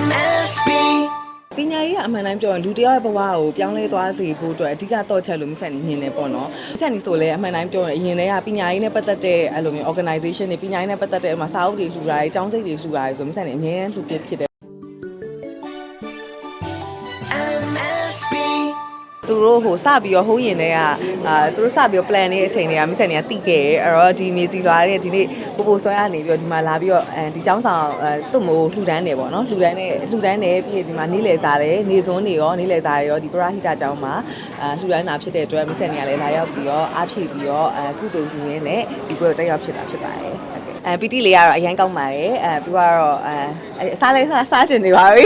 MSB ပညာရေးကအမှန်တမ်းပြောရင်လူတစ်ယောက်ရဲ့ဘဝကိုပြောင်းလဲသွားစေဖို့အတွက်အဓိကတော့ချက်လို့မဆက်နေမြင်နေပေါ့နော်။ဆက်နေဆိုလဲအမှန်တမ်းပြောရင်အရင်တည်းကပညာရေးနဲ့ပတ်သက်တဲ့အဲ့လိုမျိုး organization တွေပညာရေးနဲ့ပတ်သက်တဲ့ဥပမာစာအုပ်တွေလှူတာတွေအကြောင်းစိတ်တွေလှူတာတွေဆိုမဆက်နေအများကြီးလှူပြဖြစ်တယ် MSB သူတို့ဟိုစပြီးတော့ဟိုးရင်တည်းကအာသူတို့စပြီးတော့ plan နေတဲ့အချိန်တွေကမဆက်နေကတိခဲ့တယ်အဲ့တော့ဒီမြေစီလွာတဲ့ဒီနေ့ပို့ပို့ဆွဲရနေပြီးတော့ဒီမှာလာပြီးတော့အဲဒီចောင်းဆောင်အဲသူ့မို့လှူဒန်းနေပေါ့နော်လှူဒန်းနေလှူဒန်းနေပြီးရင်ဒီမှာနေလေစားတယ်နေစုံနေရောနေလေစားရောဒီပရဟိတចောင်းမှာအာလှူဒန်းတာဖြစ်တဲ့အတွက်မဆက်နေကလည်းလာရောက်ပြီးတော့အားဖြည့်ပြီးတော့အဲကုသိုလ်ရှင်ရင်းနဲ့ဒီပွဲကိုတက်ရောက်ဖြစ်တာဖြစ်ပါတယ်ဟုတ်ကဲ့ အဲပီတီလေးကတော့အရင်ကောက်ပါတယ်အဲပြီးတော့အဲအစားလေးစားစားကျင်နေပါပြီ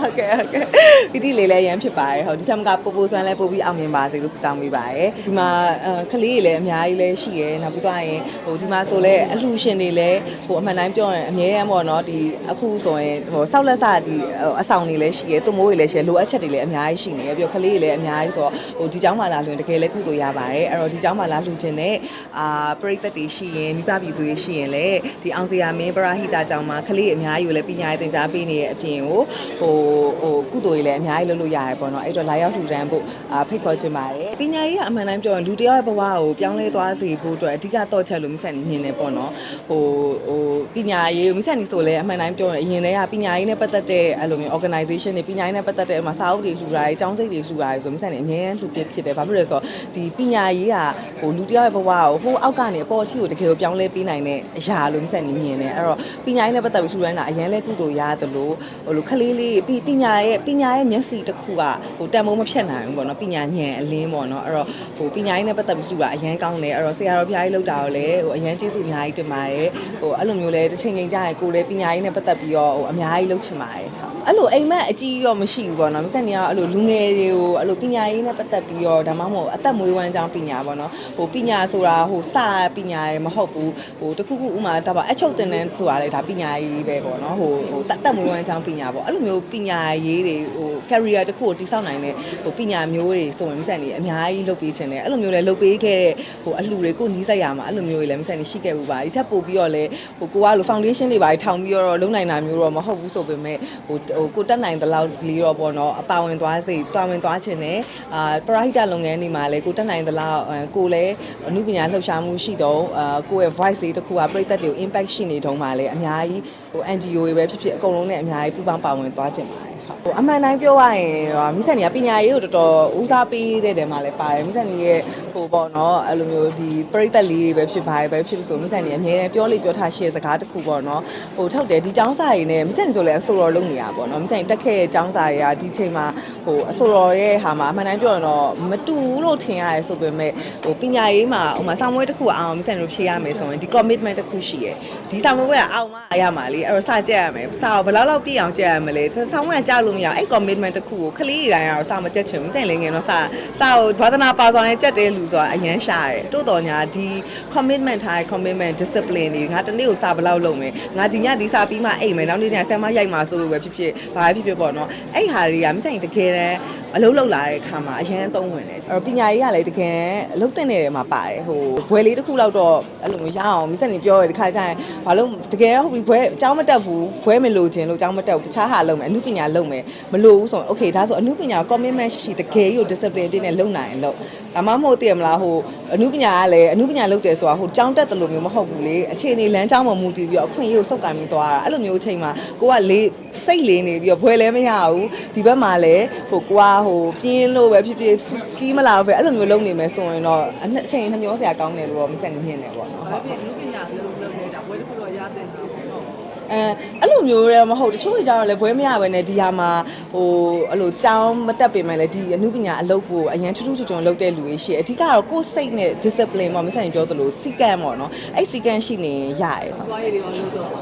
ဟုတ်ကဲ့ဟုတ်ကဲ့ပီတီလေးလည်းအရင်ဖြစ်ပါတယ်ဟုတ်ဒီထက်မကပို့ပို့ဆွမ်းလည်းပို့ပြီးအောင်မြင်ပါစေလို့ဆုတောင်းပေးပါတယ်ဒီမှာအဲကလေးတွေလည်းအများကြီးလည်းရှိရယ်နောက်ပြီးတော့ရင်ဟိုဒီမှာဆိုလဲအလှူရှင်တွေလည်းဟိုအမှန်တိုင်းပြောရင်အများရန်ပေါ့နော်ဒီအခုဆိုရင်ဟိုစောက်လက်စဒီအဆောင်တွေလည်းရှိရယ်သူမိုးတွေလည်းရှိရယ်လိုအပ်ချက်တွေလည်းအများကြီးရှိနေရယ်ပြီးတော့ကလေးတွေလည်းအများကြီးဆိုတော့ဟိုဒီเจ้าမှာလာလွင်တကယ်လည်းကုသိုလ်ရပါတယ်အဲ့တော့ဒီเจ้าမှာလာလှူခြင်းနဲ့အာပရိသတ်တွေရှိရင်မိဘပြည်သူတွေရှိရင် လည်းဒီအောင်စရာမင်းပရာဟိတာကြောင့်မှာကလေးအများကြီးကိုလည်းပညာရေးသင်ကြားပေးနေတဲ့အပြင်ကိုဟိုဟိုကုသိုလ်တွေလည်းအများကြီးလုပ်လို့ရတယ်ပေါ့နော်အဲ့တော့လာရောက်ထူထမ်းဖို့ဖိတ်ခေါ်ချင်ပါတယ်ပညာရေးကအမှန်တမ်းပြောရင်လူတစ်ယောက်ရဲ့ဘဝကိုပြောင်းလဲသွားစေဖို့အတွက်အဓိကတော့ချက်လို့မဆက်မြင်နေပေါ့နော်ဟိုဟိုပညာရေးမဆက်နေဆိုလည်းအမှန်တမ်းပြောရင်အရင်တည်းကပညာရေးနဲ့ပတ်သက်တဲ့အဲ့လိုမျိုး organization တွေပညာရေးနဲ့ပတ်သက်တဲ့မှာစာအုပ်တွေလှူတာတွေအကြောင်းစိတ်တွေလှူတာတွေဆိုမဆက်နေအများကြီးလှူပြဖြစ်တယ်ဘာဖြစ်လဲဆိုတော့ဒီပညာရေးကဟိုလူတစ်ယောက်ရဲ့ဘဝကိုဟိုအောက်ကနေအပေါ်အထိကိုတကယ်ကိုပြောင်းလဲပေးနိုင်တဲ့အရာလို့မဆက်နေမြင်နေအဲ့တော့ပညာရေးနဲ့ပတ်သက်ပြီးလှူဒန်းတာအရင်လဲကုသိုလ်ရတယ်လို့ဟိုလိုခလေးလေးပညာရဲ့ပညာရဲ့မျက်စိတစ်ခုကဟိုတန်ဖိုးမဖြတ်နိုင်ဘူးပေါ့နော်ပညာဉာဏ်အလင်းပေါ့နော်အဲ့တော့ဟိုပညာရေးနဲ့ပတ်သက်ပြီးလှူတာအရင်ကောင်းတယ်အဲ့တော့ဆရာတော်ဘုရားကြီးလောက်တာကိုလည်းဟိုအရင်ကျေးဇူးအများကြီးတင်ပါတယ်ဟိုအဲ့လိုမျိုးလဲတစ်ချိန်ချိန်ကြာရင်ကိုယ်လည်းပညာရေးနဲ့ပတ်သက်ပြီးတော့ဟိုအများကြီးလုပ်ချင်ပါတယ်ဟုတ် အဲ့လိုအိမ်မက်အကြီးရောမရှိဘူးပေါ့နော်မဆက်နေရအဲ့လိုလူငယ်တွေကိုအဲ့လိုပညာရေးနဲ့ပတ်သက်ပြီးတော့ဒါမှမဟုတ်အသက်မွေးဝမ်းကြောင်းပညာပေါ့နော်ဟိုပညာဆိုတာဟိုစပညာရယ်မဟုတ်ဘူးဟိုတခုခုဥမာဒါပါအချုပ်တင်တဲ့ဆိုတာလေဒါပညာရေးပဲပေါ့နော်ဟိုဟိုတသက်မွေးဝမ်းကြောင်းပညာပေါ့အဲ့လိုမျိုးပညာရေးတွေဟို career တခုကိုတည်ဆောက်နိုင်တဲ့ဟိုပညာမျိုးတွေဆိုရင်မဆက်နေအများကြီးလုပ်ပေးခြင်းတယ်အဲ့လိုမျိုးလည်းလုပ်ပေးခဲ့တဲ့ဟိုအလှတွေကိုနီးစက်ရမှာအဲ့လိုမျိုးတွေလည်းမဆက်နေရှိခဲ့ဘူးပါဒီထက်ပိုပြီးတော့လည်းဟိုကိုကလို foundation တွေပါထောင်ပြီးတော့လုံနိုင်တာမျိုးတော့မဟုတ်ဘူးဆိုပေမဲ့ဟိုဟိုကိုတက်နိုင်တဲ့လောက်လေးတော့ပေါ့နော်အပါဝင်သွားစေတွာဝင်သွားခြင်းနဲ့အာပရိုက်တာလုပ်ငန်းတွေမှာလည်းကိုတက်နိုင်တဲ့လောက်ကိုလည်းအမှုပညာလှုပ်ရှားမှုရှိတော့အာကိုရဲ့ voice လေးတစ်ခုကပြည်သက်တွေကို impact ရှိနေတုံးပါလေအများကြီးဟို NGO တွေပဲဖြစ်ဖြစ်အကုန်လုံးနဲ့အများကြီးပူးပေါင်းပါဝင်သွားခြင်းပါတယ် ဟိုအမှန်တိုင်းပြောရရင်မိဆက်နေကပညာရေးကိုတော်တော်ဦးစားပေးတဲ့တယ်မှာလည်းပါတယ်မိဆက်နေရဲ့ဟိုပေါ့နော်အဲ့လိုမျိုးဒီပရိသတ်လေးတွေပဲဖြစ်ပါတယ်ပဲဖြစ်ဆိုမိဆက်နေအများနဲ့ပြောလေပြောထားရှေ့စကားတစ်ခုပေါ့နော်ဟိုထုတ်တယ်ဒီចောင်းစာရည်နဲ့မိဆက်နေဆိုလည်းအဆိုတော်လုပ်နေရပေါ့နော်မိဆက်နေတက်ခဲ့တဲ့ចောင်းစာရည်ကဒီချိန်မှာဟိုအဆိုတော်ရဲ့ဟာမှာအမှန်တိုင်းပြောရင်တော့မတူဘူးလို့ထင်ရတယ်ဆိုပေမဲ့ဟိုပညာရေးမှာဟိုမှာစာမွေးတစ်ခုအောင်မိဆက်နေလို့ဖြေရမယ်ဆိုရင်ဒီ commitment တစ်ခုရှိရယ်ဒီစာမွေးကအောင်မရမှာလေအဲ့တော့စာကြက်ရမယ်စာကိုဘယ်လောက်လောက်ပြည့်အောင်ကြက်ရမလဲစာမွေးကကြားလို့မရအဲ့ commitment တစ်ခုကိုခလေးတွေတိုင်းကတော့စာမကြက်ချင်ဘူးစိတ်လင်းငယ်တော့စာစာကိုဘာသာနာပါဆောင်နဲ့ကြက်တဲ့လူဆိုတာအရန်ရှာတယ်တိုးတော်ညာဒီ commitment ထားတဲ့ commitment discipline တွေငါတနေ့ကိုစာဘယ်လောက်လုပ်မယ်ငါဒီညဒီစာပြီးမှအိမ်မယ်နောက်နေ့ညဆမ်မရိုက်မှာဆိုလို့ပဲဖြစ်ဖြစ်ဘာပဲဖြစ်ဖြစ်ပေါ့နော်အဲ့ဟာတွေကမဆိုင်တကယ်တမ်း အလုပ်လုပ်လာတဲ့အခါမှာအရန်သုံးဝင်တယ်အဲ့တော့ပညာရေးကလည်းတကယ်အလုပ်တင်နေတဲ့မှာပါတယ်ဟိုဘွယ်လေးတစ်ခုလောက်တော့အဲ့လိုမျိုးရအောင်မိစက်နေပြောရတဲ့ခါကျရင်ဘာလို့တကယ်ဟုတ်ပြီဘွဲအเจ้าမတက်ဘူးဘွဲမလို့ခြင်းလို့အเจ้าမတက်ဘူးတခြားဟာလုပ်မယ်အမှုပညာလုပ်မယ်မလို့ဘူးဆိုရင် okay ဒါဆိုအမှုပညာ commitment ရှိတကယ်ကြီးကို discipline ပြည့်နဲ့လုပ်နိုင်ရင်လုပ် ဒါမှမဟုတ်တည်မလားဟိုအမှုပညာကလည်းအမှုပညာလုပ်တယ်ဆိုတာဟိုကျောင်းတက်တယ်လို့မျိုးမဟုတ်ဘူးလေအခြေအနေလမ်းကြောင်းပေါ်မူတည်ပြီးတော့အခွင့်အရေးကိုစုပ်ကိုင်ပြီးသွားတာအဲ့လိုမျိုးအချိန်မှာကိုကလေးစိတ်လေးနေပြီးတော့ဘွယ်လည်းမရဘူးဒီဘက်မှာလည်းဟိုကိုကဟိုပြင်းလို့ပဲဖြစ်ဖြစ်ဖီးမလာဘူးပဲအဲ့လိုမျိုးလုပ်နေမယ်ဆိုရင်တော့အနှစ်အချိန်နှမျောစရာကောင်းတယ်လို့တော့မဆက်နေမြင်နေပေါ့နော်ဘာဖြစ်လူပညာလို့လုပ်နေတာဘွဲတစ်ခုတော့ရတဲ့တာပေါ့နော် အဲအဲ့လိုမျိုးလည်းမဟုတ်တချို့တွေကြတော့လည်းဘွဲမရပဲနဲ့ဒီဟာမှာဟိုအဲ့လိုကြောင်းမတက်ပေမဲ့လည်းဒီအမှုပညာအလုပ်ကိုအရန်ထူးထူးချွန်ချွန်လုပ်တဲ့လူတွေရှိတယ်အဓိကတော့ကိုယ်စိတ်နဲ့ discipline ပေါ့မဆိုင်ပြောသလိုစီကံပေါ့နော်အဲ့စီကံရှိနေရတယ်သွားရည်တွေရောလုပ်တော့ပါ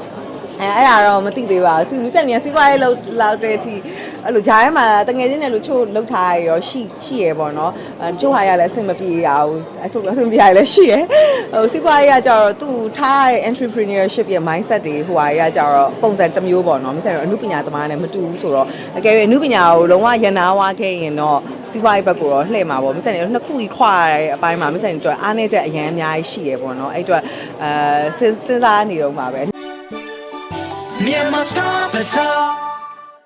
အဲအဲ့ဒါတော့မသိသေးပါဘူးစီမစက်နေစီးပွားရေးလောက်လောက်တဲ့အထိ အဲ့လိုဂျားထဲမှာတငယ်ချင်းတွေလို့ချို့လောက်ထားရရောရှိရှိရပေါ့နော်အဲတချို့ဟာရလည်းအဆင်မပြေရဘူးအဲ့ဆိုအဆင်ပြေရလည်းရှိရဟိုစီးပွားရေးကကြတော့သူ့ထားရ entrepreneurship ရဲ့ mindset တွေဟိုဟာရကြတော့ပုံစံတစ်မျိုးပေါ့နော်မစက်တော့အမှုပညာသမားနဲ့မတူဘူးဆိုတော့အကယ်၍အမှုပညာကိုလုံးဝရန်နာဝါခဲ့ရင်တော့စီးပွားရေးဘက်ကိုတော့လှည့်မှာပေါ့မစက်နေနှစ်ခုကြီးခွာရတဲ့အပိုင်းမှာမစက်နေတော့အားနေချက်အရင်အများကြီးရှိရပေါ့နော်အဲ့အတွက်အဲစဉ်းစားနေတော့မှာပဲ Myanmar Star Bazaar